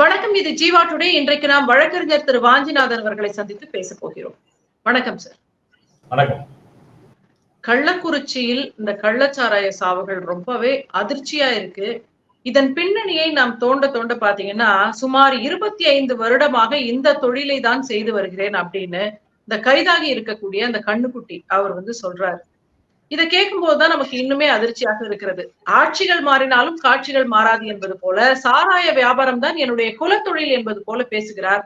வணக்கம் இது ஜீவா டுடே. இன்றைக்கு நாம் வழக்கறிஞர் திரு வாஞ்சிநாதன் அவர்களை சந்தித்து பேச போகிறோம். வணக்கம் சார். வணக்கம். கள்ளக்குறிச்சியில் இந்த கள்ளச்சாராய சாவுகள் ரொம்பவே அதிர்ச்சியா இருக்கு. இதன் பின்னணியை நாம் தோண்ட தோண்ட பாத்தீங்கன்னா சுமார் இருபத்தி ஐந்து வருடமாக இந்த தொழிலை தான் செய்து வருகிறேன் அப்படின்னு இந்த கைதாகி இருக்கக்கூடிய அந்த கண்ணுக்குட்டி அவர் வந்து சொல்றாரு. இதை கேட்கும் போதுதான் நமக்கு இன்னுமே அதிர்ச்சியாக இருக்கிறது. ஆட்சிகள் மாறினாலும் காட்சிகள் மாறாது என்பது போல சாராய வியாபாரம் தான் என்னுடைய குலத்தொழில் என்பது போல பேசுகிறார்.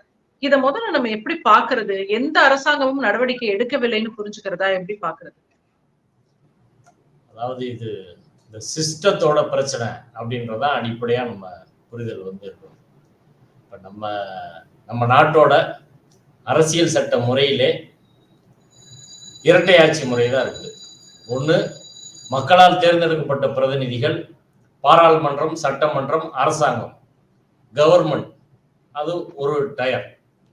இத முதல்ல நம்ம எப்படி பாக்குறது எந்த அரசாங்கமும் நடவடிக்கை எடுக்கவில்லைன்னு புரிஞ்சுக்கிறதா எப்படி பாக்குறது அதாவது இது இந்த சிஸ்டத்தோட பிரச்சனை அப்படின்றதா அடிப்படையா நம்ம புரிதல் வந்து இருக்கும். இப்ப நம்ம நம்ம நாட்டோட அரசியல் சட்ட முறையிலே இரட்டை ஆட்சி முறை தான் இருக்குது. ஒன்று மக்களால் தேர்ந்தெடுக்கப்பட்ட பிரதிநிதிகள் பாராளுமன்றம் சட்டமன்றம் அரசாங்கம் கவர்மெண்ட் அது ஒரு டயர்.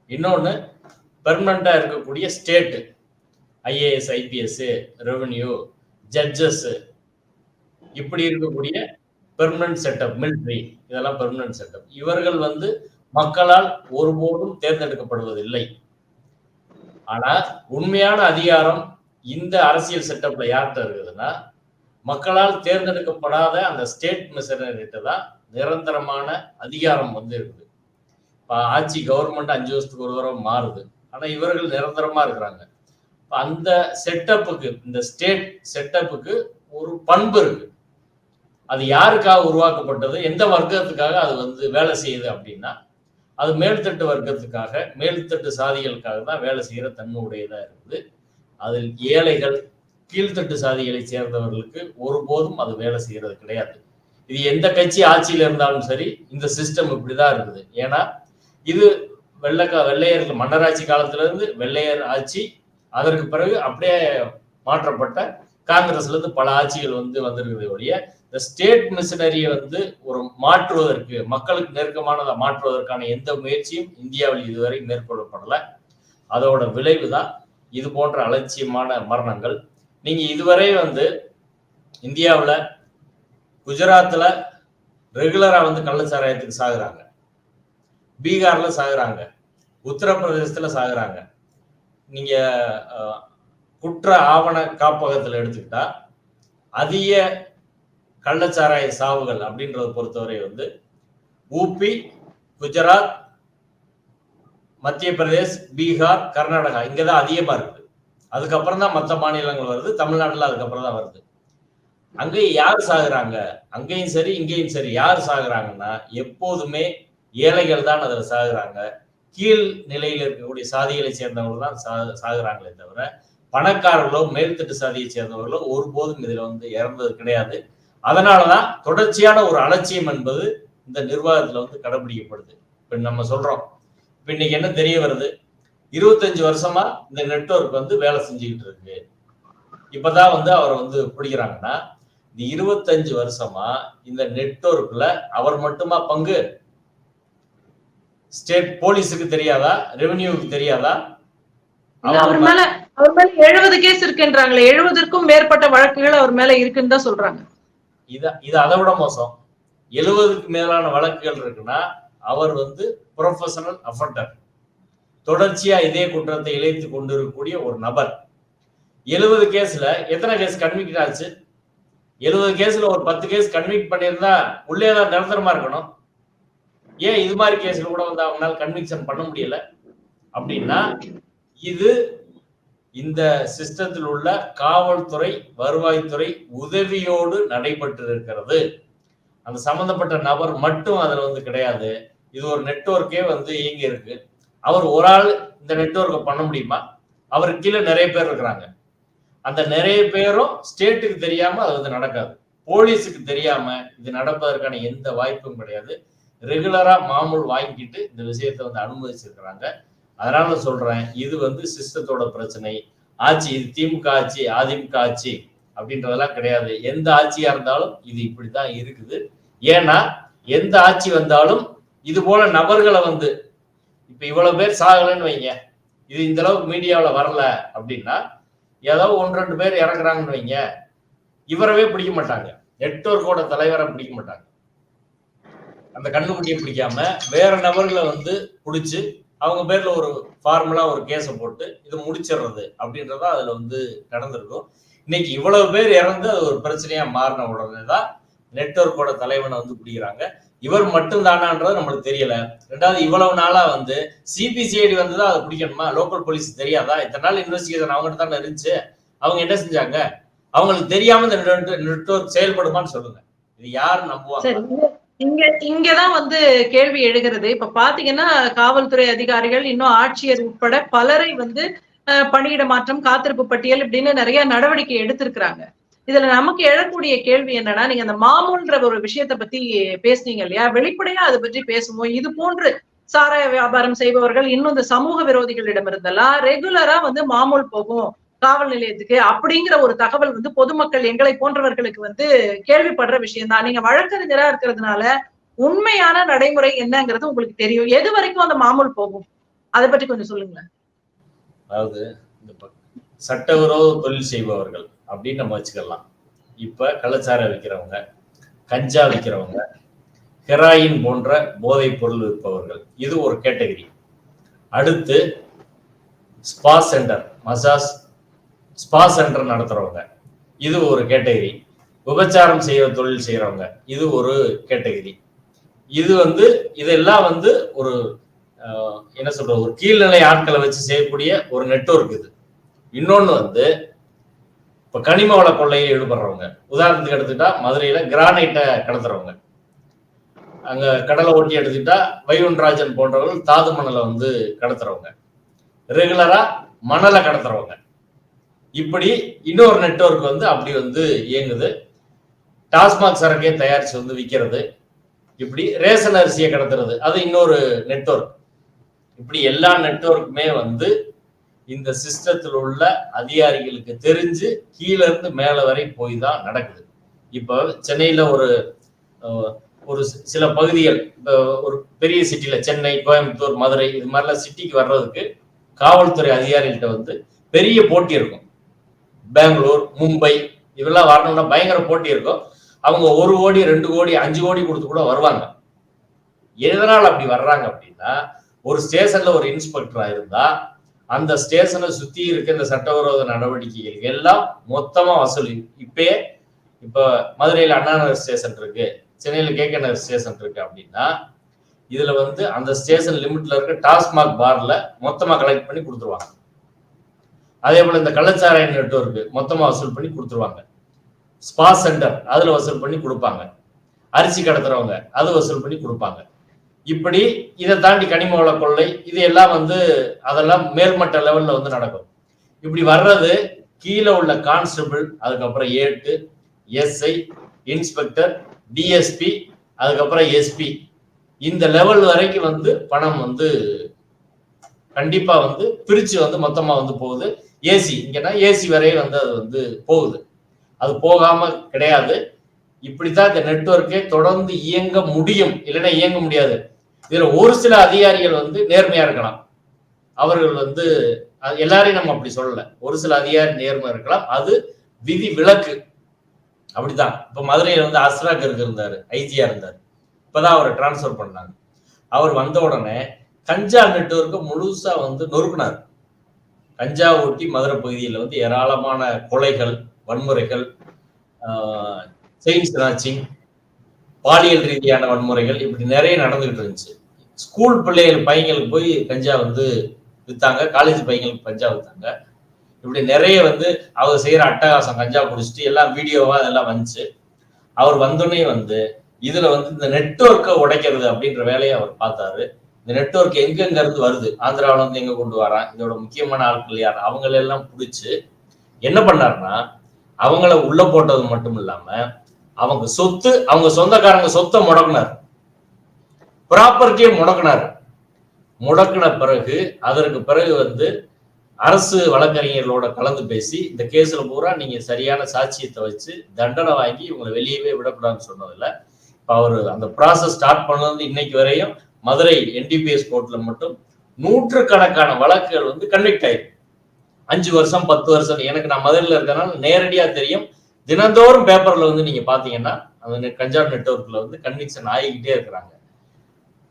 இன்னொன்று பெர்மனண்ட்டாக இருக்கக்கூடிய state IAS IPS revenue judges இப்படி இருக்கக்கூடிய பெர்மனன்ட் செட்டப் மிலிட்ரி இதெல்லாம் பெர்மனன்ட் செட்டப் இவர்கள் வந்து மக்களால் ஒருபோதும் தேர்ந்தெடுக்கப்படுவதில்லை. ஆனால் உண்மையான அதிகாரம் இந்த அரசியல் செட்டப்ல யார்கிட்ட இருக்குதுன்னா மக்களால் தேர்ந்தெடுக்கப்படாத அந்த ஸ்டேட் மிஷனரிட்ட தான் நிரந்தரமான அதிகாரம் வந்து இருக்குது. இப்போ ஆட்சி கவர்மெண்ட் அஞ்சு வருஷத்துக்கு ஒரு தடவை மாறுது. ஆனால் இவர்கள் நிரந்தரமாக இருக்கிறாங்க. அந்த செட்டப்புக்கு இந்த ஸ்டேட் செட்டப்புக்கு ஒரு பண்பு இருக்கு. அது யாருக்காக உருவாக்கப்பட்டது எந்த வர்க்கத்துக்காக அது வந்து வேலை செய்யுது அப்படின்னா அது மேல்தட்டு வர்க்கத்துக்காக மேல்தட்டு சாதிகளுக்காக தான் வேலை செய்கிற தன்மையுடையதாக இருக்குது. அதில் ஏழைகள் கீழ்த்தட்டு சாதிகளை சேர்ந்தவர்களுக்கு ஒருபோதும் அது வேலை செய்யறது கிடையாது. இது எந்த கட்சி ஆட்சியில் இருந்தாலும் சரி இந்த சிஸ்டம் இப்படிதான் இருக்குது. ஏன்னா இது வெள்ளக்கா வெள்ளையர்கள் மன்னராட்சி காலத்துல இருந்து வெள்ளையர் ஆட்சி அதற்கு பிறகு அப்படியே மாற்றப்பட்ட காங்கிரஸ்ல இருந்து பல ஆட்சிகள் வந்து வந்திருக்கிறது ஒழிய இந்த ஸ்டேட் மிஷினரியை வந்து ஒரு மாற்றுவதற்கு மக்களுக்கு நெருக்கமானதை மாற்றுவதற்கான எந்த முயற்சியும் இந்தியாவில் இதுவரை மேற்கொள்ளப்படலை. அதோட விளைவு தான் இது போன்ற அலட்சியமான மரணங்கள். நீங்க இதுவரை வந்து இந்தியாவில் குஜராத்தில் ரெகுலரா வந்து கள்ளச்சாராயத்துக்கு சாகுறாங்க. பீகார்ல சாகுறாங்க. உத்தரப்பிரதேசத்துல சாகுறாங்க. நீங்க குற்ற ஆவண காப்பகத்தில் எடுத்துக்கிட்டா அதிக கள்ளச்சாராய சாவுகள் அப்படின்றத பொறுத்தவரை வந்து ஊபி குஜராத் மத்திய பிரதேஷ் பீகார் கர்நாடகா. இங்கே தான் அதிகமாக இருக்குது அதுக்கப்புறம் தான் மற்ற மாநிலங்கள் வருது. தமிழ்நாட்டில் அதுக்கப்புறம் தான் வருது. அங்கேயும் யார் சாகுறாங்க? அங்கேயும் சரி இங்கேயும் சரி. யார் சாகுறாங்கன்னா எப்போதுமே ஏழைகள் தான் அதில் சாகுறாங்க. கீழ் நிலையில் இருக்கக்கூடிய சாதிகளை சேர்ந்தவர்கள் தான் சா சாகுறாங்களே தவிர பணக்காரர்களோ மேல்தட்டு சாதியை சேர்ந்தவர்களோ ஒருபோதும் இதில் வந்து இறந்தது கிடையாது. அதனாலதான் தொடர்ச்சியான ஒரு அலட்சியம் என்பது இந்த நிர்வாகத்தில் வந்து கடைபிடிக்கப்படுது. இப்போ நம்ம சொல்கிறோம் இப்ப இன்னைக்கு என்ன தெரிய வருது? இருபத்தஞ்சு வருஷமா இந்த நெட்ஒர்க் வந்து வேலை செஞ்சுக்கிட்டு இருக்கு. இப்பதான் வந்து அவரை வந்து பிடிக்கிறாங்கன்னா இந்த இருபத்தஞ்சு வருஷமா இந்த நெட்ஒர்க்ல அவர் மட்டுமா பங்கு? ஸ்டேட் போலீஸுக்கு தெரியாதா? ரெவென்யூவுக்கு தெரியாதா? அவர் மேல அவர் மேல எழுபது கேஸ் இருக்குன்றாங்களே எழுபதுக்கும் மேற்பட்ட வழக்குகள் அவர் மேல இருக்குன்னு தான் சொல்றாங்க. இத இது அதை விட மோசம். எழுபதுக்கு மேலான வழக்குகள் இருக்குன்னா அவர் வந்து ப்ரொஃபஷனல் அஃபண்டர் தொடர்ச்சியா இதே குற்றத்தை இழைத்து கொண்டு இருக்கக்கூடிய ஒரு நபர். எழுபது கேஸ்ல எத்தனை கேஸ் கன்விக்ட் ஆச்சு? எழுபது கேஸ்ல ஒரு பத்து கேஸ் கன்விக்ட் பண்ணியிருந்தா உள்ளே தான் நிரந்தரமா இருக்கணும்? ஏன் இது மாதிரி கேஸ்ல கூட வந்து அவங்களால கன்விக்ஷன் பண்ண முடியல? அப்படின்னா இது இந்த சிஸ்டத்தில் உள்ள காவல்துறை வருவாய்த்துறை உதவியோடு நடைபெற்று இருக்கிறது அந்த சம்பந்தப்பட்ட நபர் மட்டும் அதுல வந்து கிடையாது. இது ஒரு நெட்ஒர்க்கே வந்து இயங்கி இருக்கு. அவர் ஒரு ஆள் இந்த நெட்ஒர்க்கை பண்ண முடியுமா? அவர் கீழே நிறைய பேர் இருக்கிறாங்க. அந்த நிறைய பேரும் ஸ்டேட்டுக்கு தெரியாம அது வந்து நடக்காது. போலீஸுக்கு தெரியாம இது நடப்பதற்கான எந்த வாய்ப்பும் கிடையாது. ரெகுலரா மாமூல் வாங்கிட்டு இந்த விஷயத்தை வந்து அனுமதிச்சிருக்கிறாங்க. அதனால சொல்றேன் இது வந்து சிஸ்டத்தோட பிரச்சனை. ஆட்சி இது திமுக ஆட்சி அதிமுக ஆட்சி அப்படின்றதெல்லாம் கிடையாது. எந்த ஆட்சியா இருந்தாலும் இது இப்படித்தான் இருக்குது. ஏன்னா எந்த ஆட்சி வந்தாலும் இது போல நபர்களை வந்து இப்ப இவ்வளவு பேர் சாகலன்னு வைங்க இது இந்த அளவுக்கு மீடியாவில் வரல அப்படின்னா ஏதோ ஒன்று ரெண்டு பேர் இறங்குறாங்கன்னு வைங்க இவரவே பிடிக்க மாட்டாங்க. நெட்ஒர்க்கோட தலைவரை பிடிக்க மாட்டாங்க. அந்த கண்ணுக்குட்டியை பிடிக்காம வேற நபர்களை வந்து பிடிச்சி அவங்க பேர்ல ஒரு ஃபார்முலா ஒரு கேஸை போட்டு இது முடிச்சிடுறது அப்படின்றத அதுல வந்து நடந்திருக்கும். இன்னைக்கு இவ்வளவு பேர் இறந்து அது ஒரு பிரச்சனையா மாறின உடனே தான் நெட்வொர்க்கோட தலைவனை வந்து பிடிக்கிறாங்க. இவர் மட்டும் தானான்றது நம்மளுக்கு தெரியல. ரெண்டாவது இவ்வளவு நாளா வந்து சிபிசிஐடி வந்து தான் அதை பிடிக்கணுமா? லோக்கல் போலீஸ் தெரியாதா? இத்தனை நாள் இன்வெஸ்டிகேஷன் அவங்ககிட்ட தானே இருந்துச்சு. அவங்க என்ன செஞ்சாங்க? அவங்களுக்கு தெரியாம இந்த நெட்வொர்க் செயல்படுமான்னு சொல்லுங்க. இது யார் நம்புவாங்க? இங்க- இங்கதான் வந்து கேள்வி எழுகிறது. இப்ப பாத்தீங்கன்னா காவல்துறை அதிகாரிகள் இன்னும் ஆட்சியர் உட்பட பலரை வந்து பணியிட மாற்றம் காத்திருப்பு பட்டியல் இப்படின்னு நிறைய நடவடிக்கை எடுத்திருக்கிறாங்க. இதுல நமக்கு எழக்கூடிய கேள்வி என்னன்னா நீங்க அந்த மாமூல்ன்ற ஒரு விஷயத்தை பத்தி பேசுனீங்க இல்லையா? வெளிப்படையா அதை பற்றி பேசுவோம். இது போன்று சாராய வியாபாரம் செய்பவர்கள் இன்னும் இந்த சமூக விரோதிகளிடம் இருந்தெல்லாம் ரெகுலரா வந்து மாமூல் போகும் காவல் நிலையத்துக்கு அப்படிங்கிற ஒரு தகவல் வந்து பொதுமக்கள் எங்களை போன்றவர்களுக்கு வந்து கேள்விப்படுற விஷயம் தான் நீங்க வழக்கறிஞரா இருக்கிறதுனால உண்மையான நடைமுறை என்னங்கிறது உங்களுக்கு தெரியும். எது வரைக்கும் அந்த மாமூல் போகும்? அதை பற்றி கொஞ்சம் சொல்லுங்களேன். அதாவது சட்டவிரோத தொழில் செய்பவர்கள். அப்படின்னு நம்ம வச்சுக்கலாம். இப்போ கள்ளச்சாரம் விற்கிறவங்க கஞ்சா விற்கிறவங்க ஹெராயின் போன்ற போதைப் பொருள் விற்பவர்கள். இது ஒரு கேட்டகரி. அடுத்து spa centre massage spa centre நடத்துகிறவங்க இது ஒரு கேட்டகரி. விபச்சாரம் செய்யற தொழில் செய்கிறவங்க இது ஒரு கேட்டகரி. இது வந்து இதெல்லாம் வந்து ஒரு என்ன சொல்றது ஒரு கீழ்நிலை ஆட்களை வச்சு செய்யக்கூடிய ஒரு நெட்வொர்க் இது. இன்னொன்று வந்து இப்ப கனிம வள கொள்ளையை ஈடுபடுறவங்க உதாரணத்துக்கு எடுத்துக்கிட்டா மதுரையில கிரானைட்டை கடத்துறவங்க. அங்க கடலை ஒட்டி எடுத்துக்கிட்டா வைகுண்டராஜன் போன்றவர்கள் தாது மணலை வந்து கடத்துறவங்க. ரெகுலரா மணலை கடத்துறவங்க. இப்படி இன்னொரு நெட்ஒர்க் வந்து அப்படி வந்து இயங்குது. டாஸ்மாக் சரக்கே தயாரிச்சு வந்து விற்கிறது இப்படி ரேஷன் அரிசியை கடத்துறது. அது இன்னொரு நெட்ஒர்க் இப்படி எல்லா நெட்வொர்க்குமே வந்து இந்த சிஸ்டத்தில் உள்ள அதிகாரிகளுக்கு தெரிஞ்சு கீழேருந்து இருந்து வரை போய் தான் நடக்குது. இப்போ சென்னையில் ஒரு ஒரு சில பகுதிகள் இப்போ ஒரு பெரிய சிட்டியில் சென்னை கோயம்புத்தூர் மதுரை இது மாதிரிலாம் சிட்டிக்கு வர்றதுக்கு காவல்துறை அதிகாரிகள்கிட்ட வந்து பெரிய போட்டி இருக்கும். பெங்களூர் மும்பை இதெல்லாம் வரணும்னா பயங்கர போட்டி இருக்கும். அவங்க ஒரு கோடி ரெண்டு கோடி அஞ்சு கோடி கொடுத்து கூட வருவாங்க. எதனால் அப்படி வர்றாங்க அப்படின்னா ஒரு ஸ்டேஷன்ல ஒரு இன்ஸ்பெக்டரா இருந்தா அந்த ஸ்டேஷனை சுத்தி இருக்க இந்த சட்டவிரோத நடவடிக்கைகள் எல்லாம் மொத்தமா வசூல். இப்பயே இப்ப மதுரையில் அண்ணா நகர் ஸ்டேஷன் இருக்கு சென்னையில கே கே நகர் ஸ்டேஷன் இருக்கு அப்படின்னா இதுல வந்து அந்த ஸ்டேஷன் லிமிட்ல இருக்க டாஸ்மாக் பார்ல மொத்தமா கலெக்ட் பண்ணி கொடுத்துருவாங்க. அதே போல இந்த கள்ளச்சாராய நெட்வொர்க் மொத்தமா வசூல் பண்ணி கொடுத்துருவாங்க. ஸ்பா சென்டர் அதுல வசூல் பண்ணி கொடுப்பாங்க. அரிசி கடத்துறவங்க அது வசூல் பண்ணி கொடுப்பாங்க. இப்படி இதை தாண்டி கனிம வள கொள்ளை இது எல்லாம் வந்து அதெல்லாம் மேல்மட்ட லெவல்ல வந்து நடக்கும். இப்படி வர்றது கீழே உள்ள கான்ஸ்டபிள் அதுக்கப்புறம் ஏட்டு எஸ்ஐ இன்ஸ்பெக்டர் டிஎஸ்பி அதுக்கப்புறம் எஸ்பி இந்த லெவல் வரைக்கும் வந்து பணம் வந்து கண்டிப்பா வந்து பிரிச்சு வந்து மொத்தமா வந்து போகுது. ஏசி இங்கன்னா ஏசி வரையும் வந்து அது வந்து போகுது. அது போகாம கிடையாது. இப்படித்தான் இந்த நெட்வொர்க்கே தொடர்ந்து இயங்க முடியும். இல்லைன்னா இயங்க முடியாது. இதுல ஒரு சில அதிகாரிகள் வந்து நேர்மையா இருக்கலாம். அவர்கள் வந்து அது எல்லாரையும் நம்ம அப்படி சொல்லல. ஒரு சில அதிகாரி நேர்மை இருக்கலாம். அது விதி விலக்கு. அப்படிதான். இப்ப மதுரையில வந்து அஸ்ராக் இருந்தாரு. ஐஜியா இருந்தார். இப்பதான் அவரை டிரான்ஸ்ஃபர் பண்ணாங்க. அவர் வந்த உடனே கஞ்சா நெட்வொர்க்கை முழுசா வந்து நொறுக்குனார். கஞ்சா ஒட்டி மதுரை பகுதியில் வந்து ஏராளமான கொலைகள் வன்முறைகள் செயின் ஸ்நாச்சிங் பாலியல் ரீதியான வன்முறைகள் இப்படி நிறைய நடந்துகிட்டு இருந்துச்சு. ஸ்கூல் பிள்ளைகள் பையங்களுக்கு போய் கஞ்சா வந்து விற்றாங்க காலேஜ் பையங்களுக்கு கஞ்சா விற்றாங்க இப்படி நிறைய வந்து அவர் செய்கிற அட்டகாசம் கஞ்சா குடிச்சிட்டு எல்லாம் வீடியோவாக அதெல்லாம் வந்துச்சு. அவர் வந்தோடனே வந்து இதில் வந்து இந்த நெட்ஒர்க்கை உடைக்கிறது அப்படின்ற வேலையை அவர் பார்த்தாரு. இந்த நெட்ஒர்க் எங்கெங்க இருந்து வருது? ஆந்திராவில் வந்து எங்கே கொண்டு வரான்? இதோட முக்கியமான ஆட்கள் யார்? அவங்கள எல்லாம் என்ன பண்ணாருன்னா அவங்கள உள்ளே போட்டது மட்டும் இல்லாமல் அவங்க சொத்து அவங்க சொந்தக்காரங்க சொத்தை முடக்குனார். ப்ராப்பர்ட்டியை முடக்குனார். முடக்கின பிறகு அதற்கு பிறகு வந்து அரசு வழக்கறிஞர்களோட கலந்து பேசி இந்த கேஸில் பூரா நீங்கள் சரியான சாட்சியத்தை வச்சு தண்டனை வாங்கி இவங்களை வெளியவே விடக்கூடாதுன்னு சொன்னதில்லை இப்போ அவர் அந்த ப்ராசஸ் ஸ்டார்ட் பண்ணது இன்னைக்கு வரையும் மதுரை என்டிபிஎஸ் கோர்ட்டில் மட்டும் நூற்றுக்கணக்கான வழக்குகள் வந்து கன்விக்ட் ஆயிருக்கு. அஞ்சு வருஷம் பத்து வருஷம் எனக்கு நான் மதுரையில் இருக்கனால நேரடியாக தெரியும். தினந்தோறும் பேப்பரில் வந்து நீங்கள் பார்த்தீங்கன்னா அந்த கஞ்சா நெட்ஒர்க்கில் வந்து கன்விக்ஷன் ஆகிக்கிட்டே இருக்கிறாங்க.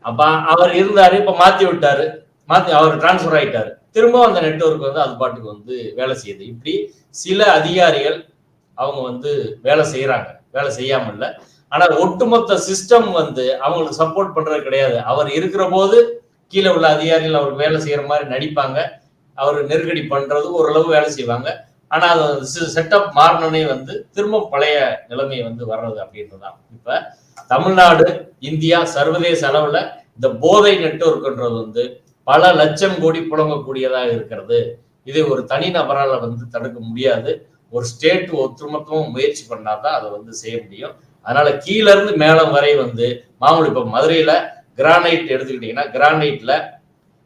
அப்ப அவர் இருந்தாரு இப்ப மாத்தி விட்டாரு. மாத்தி அவர் டிரான்ஸ்ஃபர் ஆயிட்டாரு. திரும்ப அந்த நெட்வொர்க் வந்து அது பாட்டுக்கு வந்து வேலை செய்யுது. இப்படி சில அதிகாரிகள் அவங்க வந்து வேலை செய்யறாங்க வேலை செய்யாம இல்ல. ஆனா ஒட்டுமொத்த சிஸ்டம் வந்து அவங்களுக்கு சப்போர்ட் பண்றது கிடையாது. அவர் இருக்கிற போது கீழே உள்ள அதிகாரிகள் அவருக்கு வேலை செய்யற மாதிரி நடிப்பாங்க. அவர் நெருக்கடி பண்றது ஓரளவு வேலை செய்வாங்க. ஆனா அது செட்டப் மாறணுன்னே வந்து திரும்ப பழைய நிலைமை வந்து வர்றது அப்படின்றதுதான். இப்ப தமிழ்நாடு இந்தியா சர்வதேச அளவுல இந்த போதை நெட்வொர்க்ன்றது வந்து பல லட்சம் கோடி புழங்கக்கூடியதாக இருக்கிறது. இதை ஒரு தனி நபரால் வந்து தடுக்க முடியாது. ஒரு ஸ்டேட் ஒத்துமொத்தமும் முயற்சி பண்ணாதான் அதை வந்து செய்ய முடியும். அதனால கீழ இருந்து மேலம் வரை வந்து மாமூல் இப்ப மதுரையில கிரானைட் எடுத்துக்கிட்டீங்கன்னா கிரானைட்ல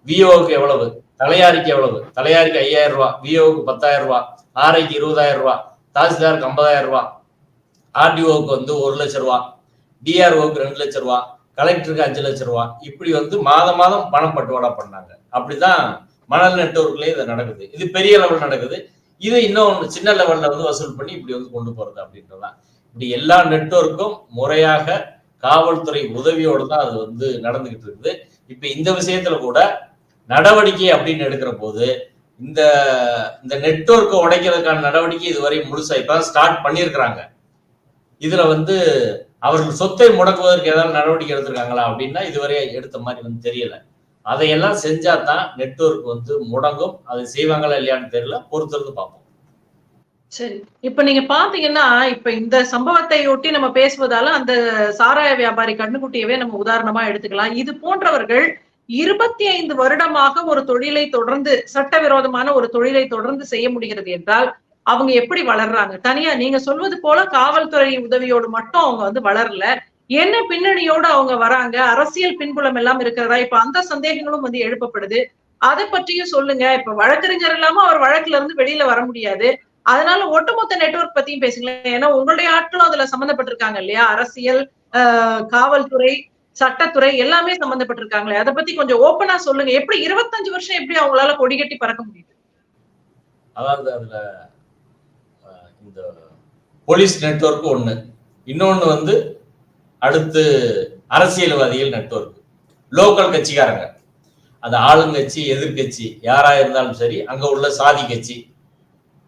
விஓவுக்கு எவ்வளவு? தலையாரிக்கு எவ்வளவு? தலையாரிக்கு ஐயாயிரம் ரூபாய் விஓவுக்கு பத்தாயிரம் ரூபாய் ஆர்ஐக்கு இருபதாயிரம் ரூபாய் தாசில்தாருக்கு ஐம்பதாயிரம் ரூபாய் ஆர்டிஓக்கு வந்து ஒரு லட்சம் ரூபாய். டிஆர்ஓக்கு ரெண்டு லட்சம் ரூபா கலெக்டருக்கு அஞ்சு லட்சம் ரூபா. இப்படி வந்து மாதம் மாதம் பணம் பட்டுவாடா பண்ணாங்க. அப்படிதான் மணல் நெட்வொர்க்லயே இது நடக்குது. இது பெரிய லெவல் நடக்குது. இது இன்னும் சின்ன லெவல்ல வந்து வசூல் பண்ணி இப்படி வந்து கொண்டு போறது அப்படின்றதான் இப்படி எல்லா நெட்வொர்க்கும் முறையாக காவல்துறை உதவியோடு தான் அது வந்து நடந்துகிட்டு இருக்குது. இப்ப இந்த விஷயத்துல கூட நடவடிக்கை அப்படின்னு எடுக்கிற போது இந்த இந்த நெட்ஒர்க்கை உடைக்கிறதுக்கான நடவடிக்கை இதுவரை முழுசா இப்ப ஸ்டார்ட் பண்ணியிருக்கிறாங்க. இதுல வந்து அவர்கள் சொத்தை முடக்குவதற்கு ஏதாவது நடவடிக்கை எடுத்திருக்காங்களா அப்படின்னா இதுவரை எடுத்த மாதிரி வந்து தெரியல. அதையெல்லாம் செஞ்சா தான் நெட்வொர்க் வந்து முடங்கும். அதை செய்வாங்களா இல்லையான்னு தெரியல. பொறுத்திருந்து பார்ப்போம். சரி. இப்ப நீங்க பாத்தீங்கன்னா இப்ப இந்த சம்பவத்தை ஒட்டி நம்ம பேசுவதால அந்த சாராய வியாபாரி கண்ணுக்குட்டியவே நம்ம உதாரணமா எடுத்துக்கலாம். இது போன்றவர்கள் இருபத்தி ஐந்து வருடமாக ஒரு தொழிலை தொடர்ந்து சட்டவிரோதமான ஒரு தொழிலை தொடர்ந்து செய்ய முடிகிறது என்றால் அவங்க எப்படி வளர்றாங்க? தனியா நீங்க சொல்வது போல காவல்துறை உதவியோடு மட்டும் அவங்க வந்து வளரல. என்ன பின்னணியோடு அவங்க வராங்க? அரசியல் பின்புலம் எல்லாம் இருக்கிறதா? இப்ப அந்த சந்தேகங்களும் வந்து எழுப்பப்படுது. அதை பற்றியும் சொல்லுங்க. இப்ப வழக்கறிஞர் இல்லாம அவர் வழக்குல இருந்து வெளியில வர முடியாது. அதனால ஒட்டுமொத்த நெட்வொர்க் பத்தியும் பேசுங்களேன். ஏன்னா உங்களுடைய ஆட்களும் அதுல சம்பந்தப்பட்டிருக்காங்க இல்லையா? அரசியல் காவல்துறை சட்டத்துறை எல்லாமே சம்பந்தப்பட்டிருக்காங்களே. அதை பத்தி கொஞ்சம் ஓப்பனா சொல்லுங்க. எப்படி இருபத்தஞ்சு வருஷம் எப்படி அவங்களால கொடி கட்டி பறக்க முடியுது? அதாவது அதுல இந்த போலீஸ் நெட்வொர்க் ஒன்று இன்னொன்று வந்து அடுத்து அரசியல்வாதிகள் நெட்ஒர்க் லோக்கல் கட்சிக்காரங்க. அது ஆளுங்கட்சி எதிர்கட்சி யாராக இருந்தாலும் சரி அங்கே உள்ள சாதி கட்சி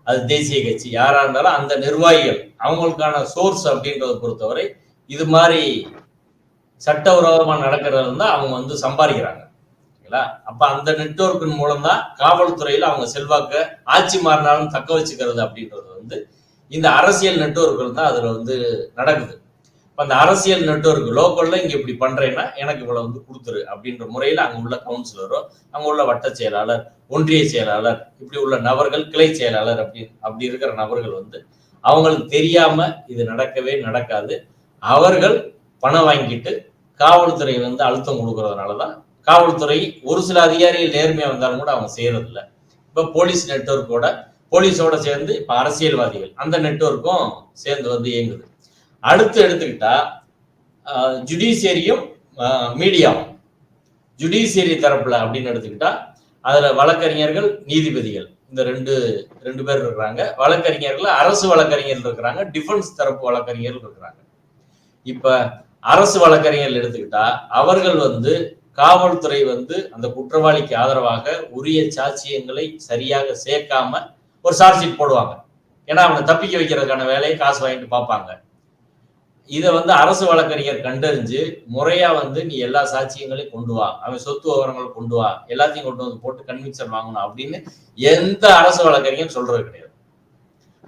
அது தேசிய கட்சி யாராக இருந்தாலும் அந்த நிர்வாகிகள் அவங்களுக்கான சோர்ஸ் அப்படின்றத பொறுத்தவரை இது மாதிரி சட்டவிரோதமா நடக்கிறது இருந்தால் அவங்க வந்து சம்பாதிக்கிறாங்க. ஓகேங்களா அப்போ அந்த நெட்ஒர்க்கின் மூலம் தான் காவல்துறையில் அவங்க செல்வாக்க ஆட்சி மாறினாலும் தக்க வச்சுக்கிறது அப்படின்றது வந்து இந்த அரசியல் நெட்வொர்க்குகள் தான் அதில் வந்து நடக்குது. இப்போ அந்த அரசியல் நெட்வொர்க் லோக்கலில் இங்கே இப்படி பண்ணுறேன்னா எனக்கு இவ்வளோ வந்து கொடுத்துரு அப்படின்ற முறையில் அங்கே உள்ள கவுன்சிலரோ அங்கே உள்ள வட்ட செயலாளர் ஒன்றிய செயலாளர் இப்படி உள்ள நபர்கள் கிளை செயலாளர் அப்படி அப்படி இருக்கிற நபர்கள் வந்து அவங்களுக்கு தெரியாம இது நடக்கவே நடக்காது. அவர்கள் பணம் வாங்கிட்டு காவல்துறை வந்து அழுத்தம் கொடுக்கறதுனாலதான் காவல்துறை ஒரு சில அதிகாரிகள் நேர்மையாக வந்தாலும் கூட அவங்க செய்கிறதில்ல இப்போ போலீஸ் நெட்வொர்க்கோட போலீஸோட சேர்ந்து இப்ப அரசியல்வாதிகள் அந்த நெட்வொர்க்கும் சேர்ந்து வந்து இயங்குது. அடுத்து எடுத்துக்கிட்டா ஜுடிஷியரியும் மீடியாவும். ஜுடிஷியரி தரப்புல அப்படின்னு எடுத்துக்கிட்டா அதுல வழக்கறிஞர்கள் நீதிபதிகள். இந்த ரெண்டு ரெண்டு பேர் இருக்கிறாங்க. வழக்கறிஞர்கள் அரசு வழக்கறிஞர்கள் இருக்கிறாங்க. டிஃபென்ஸ் தரப்பு வழக்கறிஞர்கள் இருக்கிறாங்க. இப்ப அரசு வழக்கறிஞர்கள் எடுத்துக்கிட்டா அவர்கள் வந்து காவல்துறை வந்து அந்த குற்றவாளிக்கு ஆதரவாக உரிய சாட்சியங்களை சரியாக சேர்க்காம ஒரு சார்ஜ் ஷீட் போடுவாங்க. ஏன்னா அவனை தப்பிக்க வைக்கிறதுக்கான வேலையை காசு வாங்கிட்டு பார்ப்பாங்க. இதை வந்து அரசு வழக்கறிஞர் கண்டறிஞ்சு முறையா வந்து நீ எல்லா சாட்சியங்களையும் கொண்டு வா. அவன் சொத்து விவரங்களை கொண்டு வா. எல்லாத்தையும் கொண்டு வந்து போட்டு கன்விக்ஷன் வாங்கணும் அப்படின்னு எந்த அரசு வழக்கறிஞர் சொல்றது கிடையாது.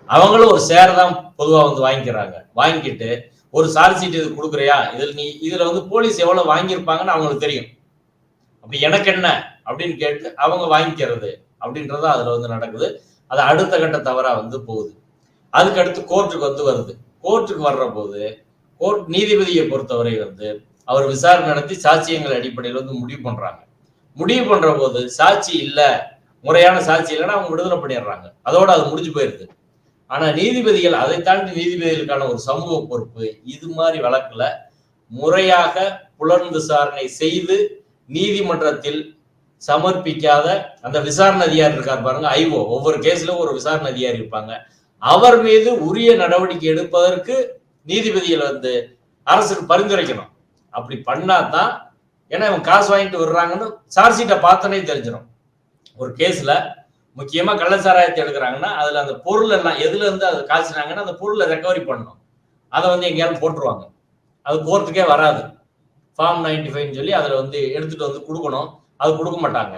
அவங்களும் ஒரு சேர் தான் பொதுவா வந்து வாங்கிக்கிறாங்க. வாங்கிட்டு ஒரு சார்ஜ் ஷீட் இது கொடுக்குறியா? இதில் நீ இதுல வந்து போலீஸ் எவ்வளவு வாங்கியிருப்பாங்கன்னு அவங்களுக்கு தெரியும். அப்படி எனக்கு என்ன? அப்படின்னு கேட்டு அவங்க வாங்கிக்கிறது அப்படின்றத அதுல வந்து நடக்குது. அது அடுத்த கட்ட தவறா வந்து போகுது. அதுக்கடுத்து கோர்ட்டுக்கு வந்து வருது. கோர்ட்டுக்கு வர்ற போது கோர்ட் நீதிபதியை பொறுத்தவரை வந்து அவர் விசாரணை நடத்தி சாட்சியங்கள் அடிப்படையில் வந்து முடிவு பண்றாங்க. முடிவு பண்ற போது சாட்சி இல்லை முறையான சாட்சி இல்லைன்னா அவங்க விடுதலை பண்ணிடுறாங்க. அதோட அது முடிஞ்சு போயிருது. ஆனா நீதிபதிகள் அதை தாண்டி நீதிபதிகளுக்கான ஒரு சமூக பொறுப்பு இது மாதிரி வழக்குல முறையாக புலன் விசாரணை செய்து நீதிமன்றத்தில் சமர்ப்பிக்காத அந்த விசாரணை அதிகாரி இருக்கார் பாருங்க ஐஓ. ஒவ்வொரு கேஸ்ல ஒரு விசாரணை அதிகாரி இருப்பாங்க. அவர் மீது உரிய நடவடிக்கை எடுப்பதற்கு நீதிபதிகள் வந்து அரசுக்கு பரிந்துரைக்கணும். அப்படி பண்ணாதான் ஏன்னா இவன் காசு வாங்கிட்டு வர்றாங்கன்னு சார்ஜ் ஷீட்டை பார்த்தோன்னே தெரிஞ்சிடும். ஒரு கேஸ்ல முக்கியமா கள்ளச்சாராயத்தை எடுக்கிறாங்கன்னா அதுல அந்த பொருள் எல்லாம் எதுல இருந்து அதை காய்ச்சினாங்கன்னா அந்த பொருளை ரெக்கவரி பண்ணணும். அதை வந்து எங்கேயாலும் போட்டுருவாங்க. அது கோர்ட்டுக்கே வராது. ஃபார்ம் நைன்டி ஃபைவ்னு சொல்லி அதில் வந்து எடுத்துட்டு வந்து கொடுக்கணும். அது கொடுக்க மாட்டாங்க.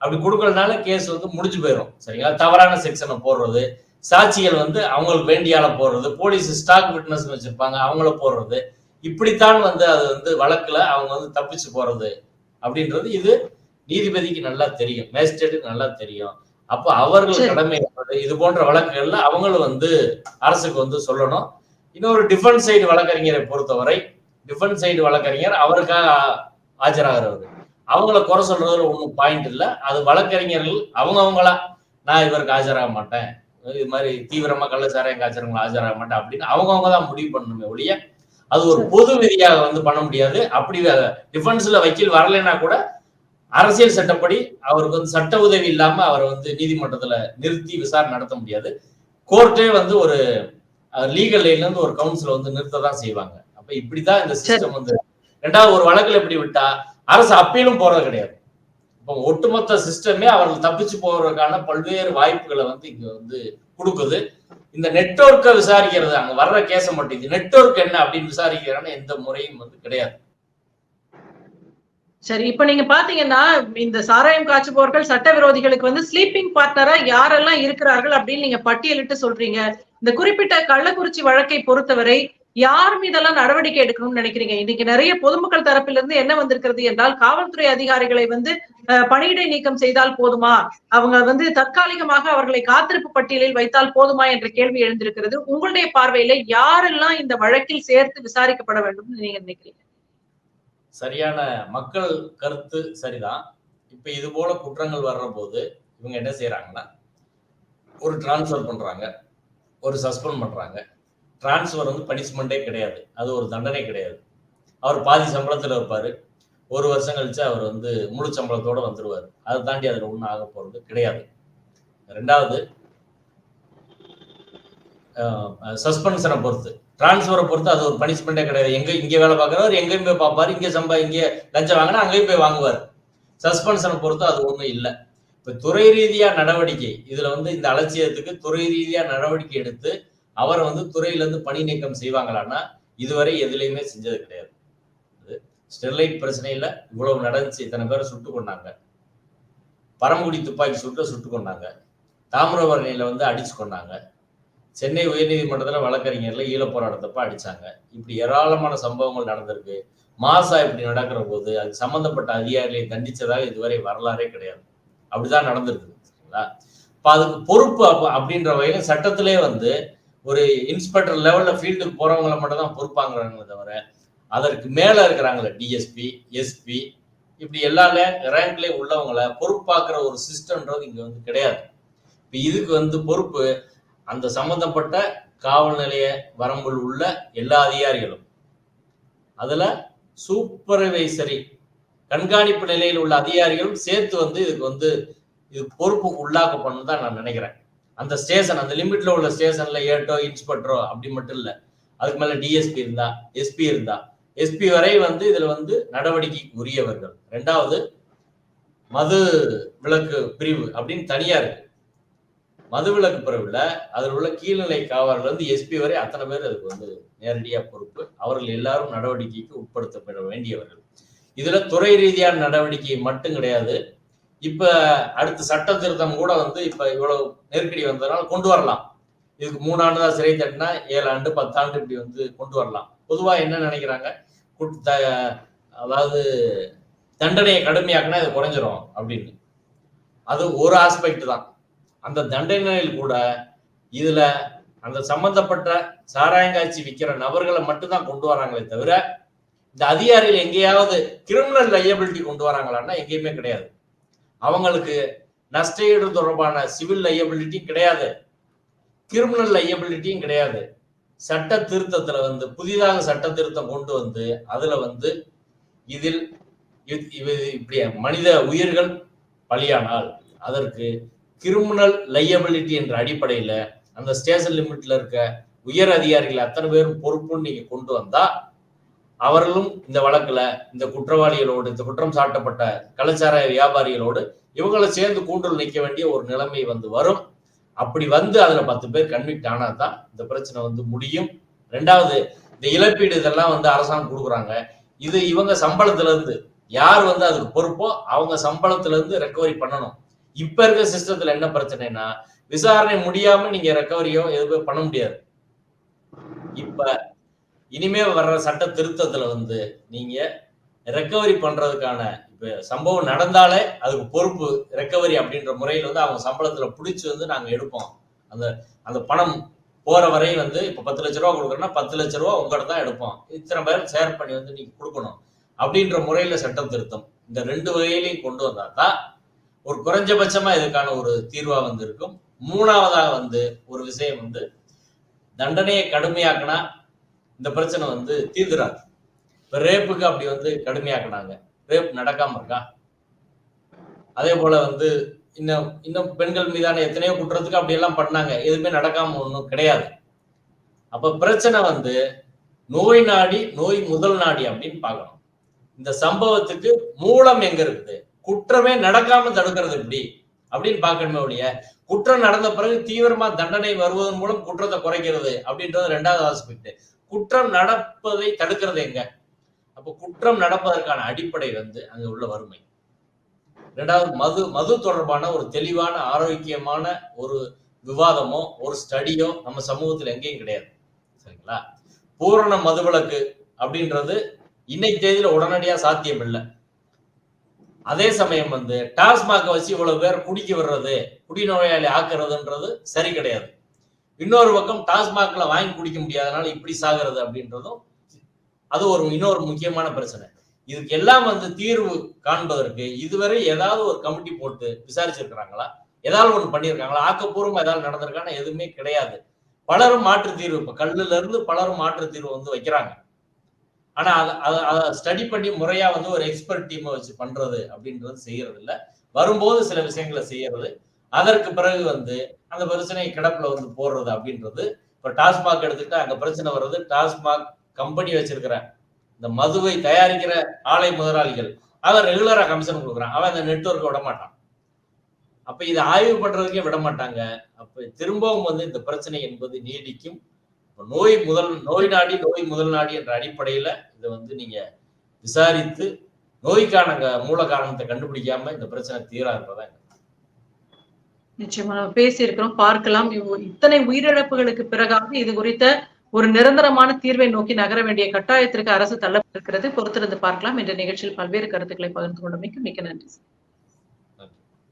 அப்படி கொடுக்கறதுனால கேஸ் வந்து முடிஞ்சு போயிடும் சரிங்களா? தவறான செக்ஷனை போடுறது சாட்சிகள் வந்து அவங்களுக்கு வேண்டிய ஆளை போடுறது போலீஸ் ஸ்டாக் விட்னஸ் வச்சிருப்பாங்க அவங்கள போடுறது. இப்படித்தான் வந்து அது வந்து வழக்குல அவங்க வந்து தப்பிச்சு போறது அப்படின்றது இது நீதிபதிக்கு நல்லா தெரியும். மேஜிஸ்ட்ரேட்டுக்கு நல்லா தெரியும். அப்போ அவர்கள். கடமை இது போன்ற வழக்குகள்ல அவங்களும் வந்து அரசுக்கு வந்து சொல்லணும். இன்னொரு டிஃபென்ஸ் சைடு வழக்கறிஞரை பொறுத்தவரை டிஃபென்ஸ் சைடு வழக்கறிஞர் அவருக்காக ஆஜராகிறவர். அவங்கள குறை சொல்றதுல ஒன்றும் பாயிண்ட் இல்லை. அது வழக்கறிஞர்கள் அவங்க அவங்களா நான் இவருக்கு ஆஜராக மாட்டேன். இது மாதிரி தீவிரமா கள்ளச்சாராயம் காய்ச்சறவங்களை ஆஜராக மாட்டேன் அப்படின்னு அவங்கவங்க தான் முடிவு பண்ணணுமே ஒழிய அது ஒரு பொது விதியாக வந்து பண்ண முடியாது. அப்படி டிஃபென்ஸ்ல வக்கீல் வரலைன்னா கூட அரசியல் சட்டப்படி அவருக்கு வந்து சட்ட உதவி இல்லாம அவரை வந்து நீதிமன்றத்துல நிறுத்தி விசாரணை நடத்த முடியாது. கோர்ட்டே வந்து ஒரு லீகல் லைன்ல இருந்து ஒரு கவுன்சில வந்து நிறுத்த தான் செய்வாங்க. அப்ப இப்படிதான் இந்த சிஸ்டம் வந்து ரெண்டாவது ஒரு வழக்குல இப்படி விட்டா அரசு அப்பீலும் போறது கிடையாது. இப்போ ஒட்டுமொத்த சிஸ்டமே அவர்கள் தப்பிச்சு போறதுக்கான பல்வேறு வாய்ப்புகளை வந்து இங்க வந்து கொடுக்குது. இந்த நெட்வொர்க்கை விசாரிக்கிறது அங்க வர்ற கேச மட்டும் இது நெட்வொர்க் என்ன அப்படின்னு விசாரிக்கிறான்னு எந்த முறையும் வந்து கிடையாது. சரி இப்ப நீங்க பாத்தீங்கன்னா இந்த சாராயம் காய்ச்சுபவர்கள் சட்டவிரோதிகளுக்கு வந்து ஸ்லீப்பிங் பார்ட்னரா யாரெல்லாம் இருக்கிறார்கள் அப்படின்னு நீங்க பட்டியலிட்டு சொல்றீங்க. இந்த குறிப்பிட்ட கள்ளக்குறிச்சி வழக்கை பொறுத்தவரை யார் மீதெல்லாம் நடவடிக்கை எடுக்கணும்னு நினைக்கிறீங்க? இன்னைக்கு நிறைய பொதுமக்கள் தரப்பிலிருந்து என்ன வந்திருக்கிறது என்றால் காவல்துறை அதிகாரிகளை வந்து பணியிடை நீக்கம் செய்தால் போதுமா? அவங்க வந்து தற்காலிகமாக அவர்களை காத்திருப்பு பட்டியலில் வைத்தால் போதுமா என்ற கேள்வி எழுந்திருக்கிறது. உங்களுடைய பார்வையில யாரெல்லாம் இந்த வழக்கில் சேர்த்து விசாரிக்கப்பட வேண்டும் நீங்க நினைக்கிறீங்க? சரியான மக்கள் கருத்து சரிதான். இப்ப இது போல குற்றங்கள் வர்ற போது இவங்க என்ன செய்யறாங்கன்னா ஒரு டிரான்ஸ்ஃபர் பண்றாங்க ஒரு சஸ்பெண்ட் பண்றாங்க. டிரான்ஸ்ஃபர் வந்து பனிஷ்மெண்ட்டே கிடையாது. அது ஒரு தண்டனை கிடையாது. அவர் பாதி சம்பளத்தில் இருப்பார். ஒரு வருஷம் கழிச்சு அவர் வந்து முழு சம்பளத்தோடு வந்துடுவார் அதை தாண்டி அதில் ஒன்றும் ஆக போகிறது கிடையாது. ரெண்டாவது சஸ்பென்ஷனை பொறுத்து. டிரான்ஸ்ஃபரை பொறுத்து அது ஒரு பனிஷ்மெண்ட்டே கிடையாது. எங்கே இங்கே வேலை பார்க்குறவர் எங்கேயும் போய் பார்ப்பார். இங்கே சம்பா இங்கே லஞ்சம் வாங்கினா அங்கேயும் போய் வாங்குவார். சஸ்பென்ஷனை பொறுத்து அது ஒன்றும் இல்லை. இப்போ துறை ரீதியாக நடவடிக்கை. இதில் வந்து இந்த அலட்சியத்துக்கு துறை ரீதியாக நடவடிக்கை எடுத்து அவரை வந்து துறையில இருந்து பணி நீக்கம் செய்வாங்களான்னா இதுவரை எதுலையுமே செஞ்சது கிடையாது. ஸ்டெர்லைட் பிரச்சனையில இவ்வளவு நடந்துச்சு இத்தனை பேரை சுட்டு கொண்டாங்க. பரமக்குடி துப்பாக்கி சுட்டு சுட்டு கொண்டாங்க. தாமிரபரணியில வந்து அடிச்சு கொண்டாங்க. சென்னை உயர்நீதிமன்றத்தில் வழக்கறிஞர்ல ஈழ போராட்டத்தப்ப அடிச்சாங்க. இப்படி ஏராளமான சம்பவங்கள் நடந்திருக்கு. மாசா இப்படி நடக்கிற போது அது சம்பந்தப்பட்ட அதிகாரிகளை தண்டிச்சதாக இதுவரை வரலாறே கிடையாது. அப்படிதான் நடந்திருக்கு சரிங்களா? இப்ப அதுக்கு பொறுப்பு அப்படின்ற வகையில சட்டத்திலே வந்து ஒரு இன்ஸ்பெக்டர் லெவல்ல ஃபீல்டுக்கு போறவங்கள மட்டும் தான் பொறுப்பாங்கிறாங்களே தவிர அதற்கு மேல இருக்கிறாங்களே டிஎஸ்பி எஸ்பி இப்படி எல்லா ரேங்க்லயும் உள்ளவங்கள பொறுப்பாக்குற ஒரு சிஸ்டம்ன்றது இங்க வந்து கிடையாது. இப்ப இதுக்கு வந்து பொறுப்பு அந்த சம்பந்தப்பட்ட காவல் நிலைய வரம்பில் உள்ள எல்லா அதிகாரிகளும். அதுல சூப்பர்வைசரி கண்காணிப்பு நிலையில் உள்ள அதிகாரிகளும் சேர்த்து வந்து இதுக்கு வந்து இது பொறுப்புக்கு உள்ளாக்கப்படணும் தான் நான் நினைக்கிறேன். அந்த ஸ்டேஷன் அந்த லிமிட்ல உள்ள ஸ்டேஷன்ல ஏட்டோ இன்ஸ்பெக்டரோ அப்படி மட்டும் இல்ல. அதுக்கு மேல டிஎஸ்பி இருந்தா எஸ்பி இருந்தா எஸ்பி வரை வந்து இதுல வந்து நடவடிக்கைக்கு உரியவர்கள் ரெண்டாவது மது விலக்கு பிரிவு அப்படின்னு தனியா இருக்கு. மதுவிலக்கு பிரிவுல அதில் உள்ள கீழ்நிலை காவலர்கள் இருந்து எஸ்பி வரை அத்தனை பேர் அதுக்கு வந்து நேரடியா பொறுப்பு. அவர்கள் எல்லாரும் நடவடிக்கைக்கு உட்படுத்தப்பட வேண்டியவர்கள். இதுல துறை ரீதியான நடவடிக்கை மட்டும் கிடையாது. இப்ப அடுத்த சட்ட திருத்தம் கூட வந்து இப்ப இவ்வளவு நெருக்கடி வந்ததுனால கொண்டு வரலாம். இதுக்கு மூணு ஆண்டு தான் சிறை தட்டினா ஏழு ஆண்டு பத்தாண்டு இப்படி வந்து கொண்டு வரலாம். பொதுவா என்ன நினைக்கிறாங்க? குட்- த- அதாவது தண்டனையை கடுமையாக்குனா இது குறைஞ்சிரும் அப்படின்னு. அது ஒரு ஆஸ்பெக்ட் தான். அந்த தண்டனையில் கூட இதுல அந்த சம்பந்தப்பட்ட சாராயங்காய்ச்சி விற்கிற நபர்களை மட்டும்தான் கொண்டு வராங்களே தவிர இந்த அதிகாரிகள் எங்கேயாவது கிரிமினல் லையபிலிட்டி கொண்டு வராங்களான்னா எங்கேயுமே கிடையாது. அவங்களுக்கு நஷ்டஈடு தொடர்பான சிவில் லையபிலிட்டி கிடையாது. கிரிமினல் லையபிலிட்டியும் கிடையாது. சட்ட திருத்தத்தில் வந்து புதிதாக சட்ட திருத்தம் கொண்டு வந்து அதில் வந்து இதில் இப்படி மனித உயிர்கள் பலியானால் அதற்கு கிரிமினல் லையபிலிட்டி என்ற அடிப்படையில் அந்த ஸ்டேஷன் லிமிட்ல இருக்க உயர் அதிகாரிகள் அத்தனை பேரும் பொறுப்புன்னு நீங்கள் கொண்டு வந்தால் அவர்களும் இந்த வழக்குல இந்த குற்றவாளிகளோடு இந்த குற்றம் சாட்டப்பட்ட கலாச்சார வியாபாரிகளோடு இவங்களை சேர்ந்து கூட்டல் நிற்க வேண்டிய ஒரு நிலைமை வந்து வரும். அப்படி வந்து அதுல பத்து பேர் கன்விக்ட் ஆனா தான் இந்த பிரச்சனை வந்து முடியும். ரெண்டாவது இந்த இழப்பீடு இதெல்லாம் வந்து அரசாங்கம் கொடுக்குறாங்க. இது இவங்க சம்பளத்துல இருந்து யார் வந்து அதுக்கு பொறுப்போ அவங்க சம்பளத்துல இருந்து ரெக்கவரி பண்ணணும். இப்ப இருக்க சிஸ்டத்துல என்ன பிரச்சனைனா விசாரணை முடியாம நீங்க ரெக்கவரியோ எதுவுமே பண்ண முடியாது. இப்ப இனிமே வர்ற சட்ட திருத்தத்துல வந்து நீங்க ரெக்கவரி பண்றதுக்கான இப்ப சம்பவம் நடந்தாலே அதுக்கு பொறுப்பு ரெக்கவரி அப்படின்ற முறையில் வந்து அவங்க சம்பளத்துல பிடிச்சி வந்து நாங்க எடுப்போம். அந்த அந்த பணம் போற வரை வந்து இப்ப பத்து லட்ச ரூபா கொடுக்குறோன்னா பத்து லட்ச ரூபா உங்கள்ட்ட தான் எடுப்போம். இத்தனை பேர் ஷேர் பண்ணி வந்து நீங்க கொடுக்கணும். அப்படின்ற முறையில சட்டம் திருத்தம். இந்த ரெண்டு வகையிலையும் கொண்டு வந்தா தான் ஒரு குறைஞ்சபட்சமா இதுக்கான ஒரு தீர்வா வந்து இருக்கும் மூணாவதாக வந்து ஒரு விஷயம் வந்து தண்டனையை கடுமையாக்கினா இந்த பிரச்சனை வந்து தீர்ந்துராது. இப்ப ரேப்புக்கு அப்படி வந்து கடுமையாக்குனாங்க. ரேப் நடக்காம இருக்கா? அதே போல வந்து இன்னும் இன்னும் பெண்கள் மீதான எத்தனையோ குற்றத்துக்கு அப்படி எல்லாம் பண்ணாங்க. எதுவுமே நடக்காம ஒன்றும் கிடையாது. அப்ப பிரச்சனை வந்து நோய் நாடி நோய் முதல் நாடி அப்படின்னு பார்க்கணும். இந்த சம்பவத்துக்கு மூலம் எங்க இருக்குது? குற்றமே நடக்காம தடுக்கிறது எப்படி? அப்படின்னு பார்க்கணுமே ஒழிய குற்றம் நடந்த பிறகு தீவிரமா தண்டனை வருவதன் மூலம் குற்றத்தை குறைக்கிறது அப்படின்றது ரெண்டாவது ஆஸ்பெக்ட். குற்றம் நடப்பதை தடுக்கிறது எங்க? அப்போ குற்றம் நடப்பதற்கான அடிப்படை வந்து அங்க உள்ள வறுமை. ரெண்டாவது மது மது தொடர்பான ஒரு தெளிவான ஆரோக்கியமான ஒரு விவாதமோ ஒரு ஸ்டடியோ நம்ம சமூகத்துல எங்கேயும் கிடையாது. சரிங்களா? பூரண மதுவிலக்கு அப்படின்றது இன்னைக்கு தேதியில உடனடியா சாத்தியம் இல்லை. அதே சமயம் வந்து டாஸ்மாக வச்சு இவ்வளவு பேர் குடிக்க விடுறது குடிநோயாளி ஆக்குறதுன்றது சரி கிடையாது. இன்னொரு பக்கம் டாஸ்மாக்ல வாங்கி குடிக்க முடியாதனால இப்படி சாகிறது அப்படின்றதும் அது ஒரு இன்னொரு முக்கியமான பிரச்சனை. இதுக்கு எல்லாம் வந்து தீர்வு காண்பதற்கு இதுவரை ஏதாவது ஒரு கமிட்டி போட்டு விசாரிச்சிருக்கிறாங்களா? ஏதாவது ஒண்ணு பண்ணியிருக்காங்களா ஆக்கப்பூர்வம் ஏதாவது நடந்திருக்கான எதுவுமே கிடையாது. பலரும் மாற்று தீர்வு இப்போ கல்லுல இருந்து பலரும் மாற்று தீர்வு வந்து வைக்கிறாங்க. ஆனா அதை அதை ஸ்டடி பண்ணி முறையா வந்து ஒரு எக்ஸ்பர்ட் டீமை வச்சு பண்றது அப்படின்றது செய்யறது இல்லை வரும்போது சில விஷயங்களை செய்யறது அதற்கு பிறகு வந்து அந்த பிரச்சனையை கிடப்புல வந்து போடுறது அப்படின்றது இப்போ டாஸ்மாக் எடுத்துக்கிட்டா அங்கே பிரச்சனை வர்றது டாஸ்மாக் கம்பெனி வச்சிருக்கிற இந்த மதுவை தயாரிக்கிற ஆலை முதலாளிகள் அவன் ரெகுலரா கமிஷன் கொடுக்குறான். அவன் அந்த நெட்ஒர்க்கை விட மாட்டான். அப்ப இதை ஆய்வு பண்றதுக்கே விட மாட்டாங்க. அப்ப திரும்பவும் வந்து இந்த பிரச்சனை என்பது நீடிக்கும். நோய் முதல் நோய் நாடி நோய் முதல் நாடி என்ற அடிப்படையில இதை வந்து நீங்க விசாரித்து நோய்க்கான மூல காரணத்தை கண்டுபிடிக்காம இந்த பிரச்சனை தீரா இருப்பதாங்க. நிச்சயமா நம்ம பேசியிருக்கிறோம் பார்க்கலாம். இத்தனை உயிரிழப்புகளுக்கு பிறகாக இது குறித்த ஒரு நிரந்தரமான தீர்வை நோக்கி நகர வேண்டிய கட்டாயத்திற்கு அரசு தள்ளப்பட்டிருக்கிறது. பொறுத்திருந்து பார்க்கலாம். என்ற நிகழ்ச்சியில் பல்வேறு கருத்துக்களை பகிர்ந்து கொண்டமைக்கு மிக்க நன்றி